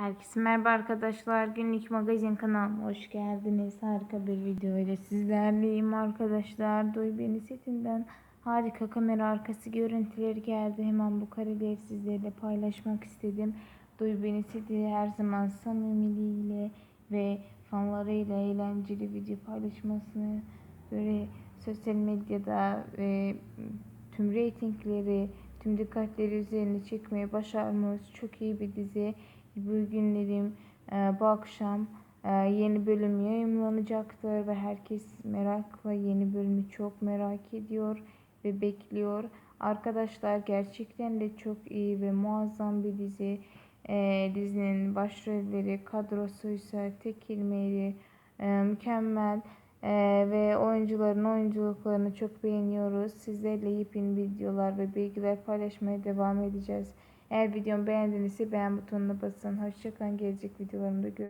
Herkese merhaba arkadaşlar. Günlük magazin kanalıma hoş geldiniz. Harika bir video ile sizlerleyim arkadaşlar. Duy Beni setinden harika kamera arkası görüntüleri geldi. Hemen bu kareleri sizlerle paylaşmak istedim. Duy Beni seti her zaman samimiliğiyle ve fanlarıyla eğlenceli video paylaşmasını böyle sosyal medyada ve tüm reytingleri, tüm dikkatleri üzerine çekmeye başarmış çok iyi bir dizi. Bugünlerim e, bu akşam e, yeni bölüm yayınlanacaktır ve herkes merakla yeni bölümü çok merak ediyor ve bekliyor. Arkadaşlar gerçekten de çok iyi ve muazzam bir dizi. E, dizinin başrolleri, kadrosu ise tek kelimeyle e, mükemmel. Ee, ve oyuncuların oyunculuklarını çok beğeniyoruz. Sizlerle yepyeni videolar ve bilgiler paylaşmaya devam edeceğiz. Eğer videomu beğendinizse beğen butonuna basın. Hoşçakalın. Gelecek videolarımda görüşürüz.